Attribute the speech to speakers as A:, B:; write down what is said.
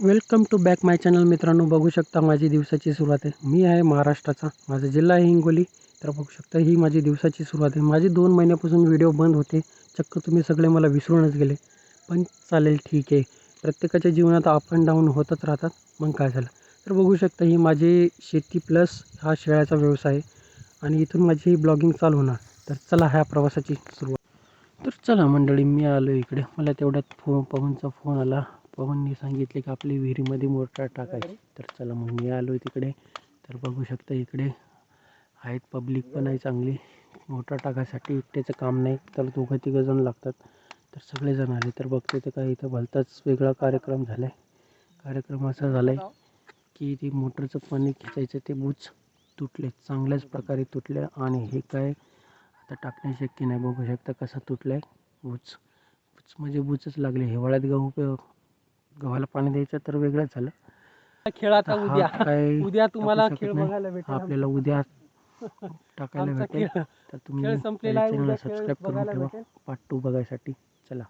A: Welcome to back my channel मित्रांनो. बघू शकता माझी दिवसाची सुरुवात आहे. मी आहे महाराष्ट्राचा. माझा जिल्हा आहे हिंगोली. तर बघू शकता ही माझी दिवसाची सुरुवात आहे. माझी दोन महिन्यापासून व्हिडिओ बंद होते. चक्क तुम्ही सगळे मला विसरूनच गेले. पण चालेल ठीक आहे. प्रत्येकाच्या जीवनात अप अँड डाऊन होतच राहतात. मग काय झालं? तर बघू शकता ही माझी शेती प्लस हा शेळ्याचा व्यवसाय आहे. आणि इथून माझी ब्लॉगिंग चालू होणार. तर चला ह्या प्रवासाची सुरुवात. तर चला मंडळी मी आलो इकडे. मला तेवढ्यात फो पवनचा फोन आला. पवनने सांगितले की आपली विहिरीमध्ये मोटर टाकायची. तर चला मग मी आलो तिकडे. तर बघू शकता इकडे आहेत पब्लिक पण आहे चांगली. मोटर टाकायसाठी एकट्याचं काम नाही. तर दोघं तिघं जण लागतात. तर सगळेजण आले. तर बघते तर काय इथं भलताच वेगळा कार्यक्रम झाला आहे कार्यक्रम असा झाला आहे की ती मोटरचं पाणी खिचायचं ते बूच तुटले. चांगल्याच प्रकारे तुटले आणि हे काय आता टाकणे शक्य नाही. बघू शकता कसा तुटला आहे बूच. बूच म्हणजे बूचच लागले. हिवाळ्यात गहू प- गव्हाला पाणी द्यायचं तर वेगळंच झालं.
B: खेळ आता
A: हा
B: उद्या.
A: काय
B: उद्या तुम्हाला
A: टाकू शकत
B: खेळ
A: नाही.
B: बघायला
A: हा
B: भेटेल
A: आपल्याला उद्या टाकायला
B: आमचा
A: भेटेल.
B: खेळ.
A: तर तुम्ही
B: खेळ संपलेला आहे,
A: चॅनलला
B: उद्या खेळ
A: सबस्क्राईब करून
B: बघायला
A: ठेवा.
B: भेटेल.
A: पार्ट टू बघायसाठी. चला.